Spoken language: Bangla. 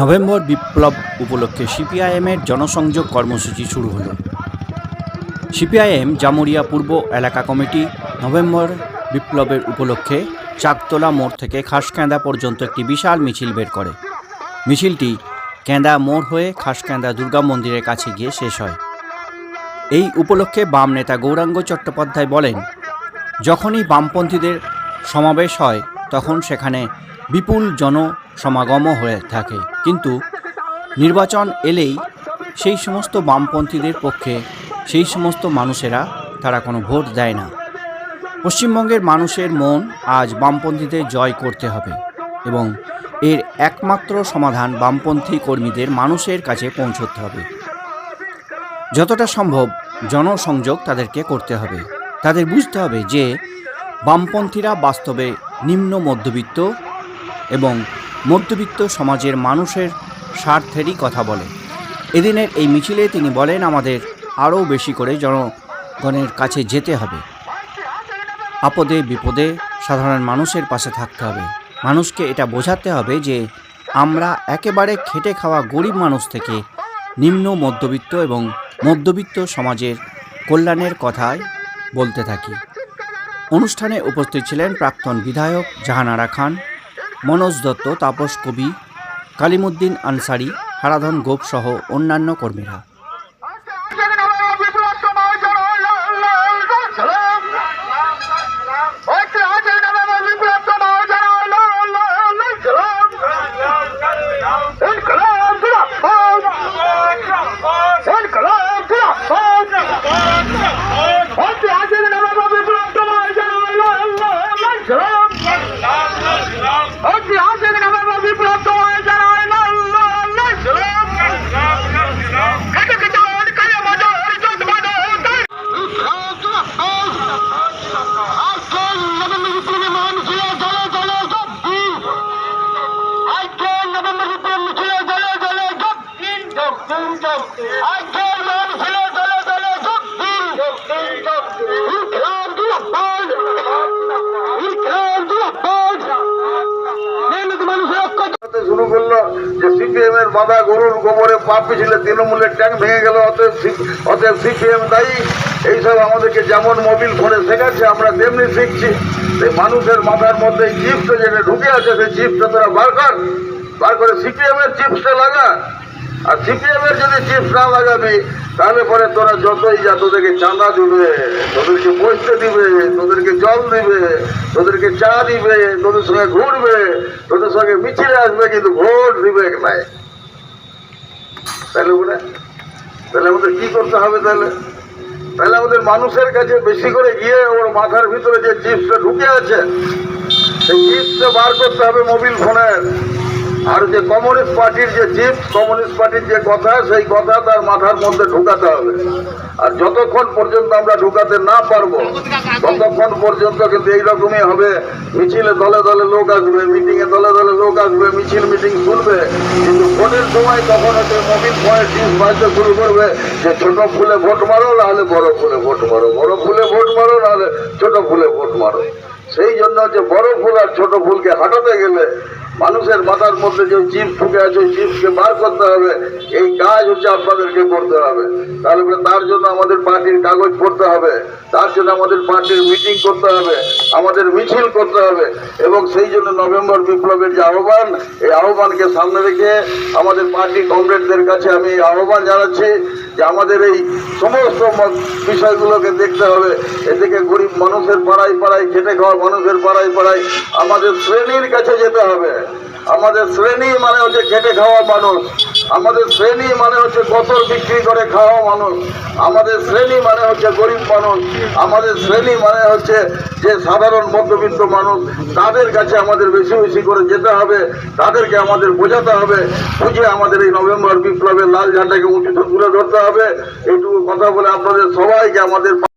নভেম্বর বিপ্লব উপলক্ষে সিপিআইএমের জনসংযোগ কর্মসূচি শুরু হলো। সিপিআইএম জামুরিয়া পূর্ব এলাকা কমিটি নভেম্বর বিপ্লবের উপলক্ষে চাকতলা মোড় থেকে খাসক্যাঁদা পর্যন্ত একটি বিশাল মিছিল বের করে। মিছিলটি ক্যাঁদা মোড় হয়ে খাসক্যাঁদা দুর্গা মন্দিরের কাছে গিয়ে শেষ হয়। এই উপলক্ষে বাম নেতা গৌরাঙ্গ চট্টোপাধ্যায় বলেন, যখনই বামপন্থীদের সমাবেশ হয়, তখন সেখানে বিপুল জনসমাগমও হয়ে থাকে। কিন্তু নির্বাচন এলেই সেই সমস্ত বামপন্থীদের পক্ষে সেই সমস্ত মানুষেরা তারা কোনো ভোট দেয় না। পশ্চিমবঙ্গের মানুষের মন আজ বামপন্থীদের জয় করতে হবে এবং এর একমাত্র সমাধান বামপন্থী কর্মীদের মানুষের কাছে পৌঁছতে হবে। যতটা সম্ভব জনসংযোগ তাদেরকে করতে হবে। তাদের বুঝতে হবে যে বামপন্থীরা বাস্তবে নিম্ন মধ্যবিত্ত এবং মধ্যবিত্ত সমাজের মানুষের স্বার্থেরই কথা বলে। এদিনের এই মিছিলে তিনি বলেন, আমাদের আরও বেশি করে জনগণের কাছে যেতে হবে। আপদে, বিপদে সাধারণ মানুষের পাশে থাকতে হবে। মানুষকে এটা বোঝাতে হবে যে আমরা একেবারে খেটে খাওয়া গরিব মানুষ থেকে নিম্ন মধ্যবিত্ত এবং মধ্যবিত্ত সমাজের কল্যাণের কথাই বলতে থাকি। অনুষ্ঠানে উপস্থিত ছিলেন প্রাক্তন বিধায়ক জাহানারা খান মনোজ দত্ত তাপস কবি কালিমুদ্দিন আনসারি হারাধন গোপ সহ অন্যান্য কর্মীরা। করতে শুরু করল যে সিপিএম এর গরুর গোবরে তৃণমূলের ট্যাঙ্ক ভেঙে গেল অতএব অতএব সিপিএম দায়ী এইসব আমাদেরকে যেমন মোবিল ফোনে শেখাচ্ছে আমরা তেমনি শিখছি মানুষের মাথার মধ্যে এই যেটা ঢুকে আছে সেই চিপসটা তোরা বার কর বার করে সিপিএম এর চিপসটা লাগা আর সিপিএম এর যদি চিপস না লাগাবি, তাহলে পরে তোরা যতই যা তোদেরকে চাঁদা দিবে, তোদেরকে বসতে দিবে, তোদেরকে জল দিবে, তোদেরকে চা দিবে, তোদের সঙ্গে ঘুরবে, তোদের সঙ্গে মিছিলে আসবে, কিন্তু ভোট দিবে নাই তাহলে বলে তাহলে আমাদের কি করতে হবে তাহলে? তাহলে আমাদের মানুষের কাছে বেশি করে গিয়ে ওর মাথার ভিতরে যে চিপসটা ঢুকে আছে, সেই চিপসটা বার করতে হবে মোবিল ফোনের আর যে কমিউনিস্ট পার্টির যে চিপস কমিউনিস্ট পার্টির যে কথা, সেই কথা তার মাথার মধ্যে ঢুকাতে হবে। আর যতক্ষণ পর্যন্ত আমরা ঢুকাতে না পারব, ততক্ষণ পর্যন্ত কিন্তু এইরকমই হবে। মিছিলে দলে দলে লোক আসবে মিটিং এ দলে দলে লোক আসবে, মিছিল মিটিং শুনবে। কিন্তু ভোটের সময় তখন হচ্ছে মোবিল ফোনের চিপস বাজতে শুরু করবে যে ছোট ফুলে ভোট মারো, নাহলে বড় ফুলে ভোট মারো। বড় ফুলে ভোট মারো, নাহলে ছোট ফুলে ভোট মারো। সেই জন্য হচ্ছে বড় ফুল আর ছোট ফুলকে হাঁটাতে গেলে মানুষের মাথার মধ্যে যে চিপস ঢুকে আছে, ওই চিপসকে বার করতে হবে। এই কাজ হচ্ছে আপনাদেরকে করতে হবে। তাহলে তার জন্য আমাদের পার্টির কাগজ পড়তে হবে। তার জন্য আমাদের পার্টির মিটিং করতে হবে। আমাদের মিছিল করতে হবে। এবং সেই জন্য নভেম্বর বিপ্লবের যে আহ্বান, এই আহ্বানকে সামনে রেখে আমাদের পার্টি কমরেডদের কাছে আমি আহ্বান জানাচ্ছি যে আমাদের এই সমস্ত বিষয়গুলোকে দেখতে হবে। এদিকে গরিব মানুষের পাড়ায় পাড়ায়, খেটে খাওয়া মানুষের পাড়ায় পাড়ায় আমাদের শ্রেণির কাছে যেতে হবে। আমাদের শ্রেণি মানে হচ্ছে খেটে খাওয়া মানুষ। আমাদের শ্রেণি মানে হচ্ছে গতর বিক্রি করে খাওয়া মানুষ। আমাদের শ্রেণি মানে হচ্ছে গরিব মানুষ। আমাদের শ্রেণি মানে হচ্ছে যে সাধারণ মধ্যবিত্ত মানুষ। তাদের কাছে আমাদের বেশি বেশি করে যেতে হবে। তাদেরকে আমাদের বোঝাতে হবে। বুঝে আমাদের এই নভেম্বর বিপ্লবের লাল ঝান্ডাকে উঁচুতে তুলে ধরতে হবে। এইটুকু কথা বলে আপনাদের সবাইকে আমাদের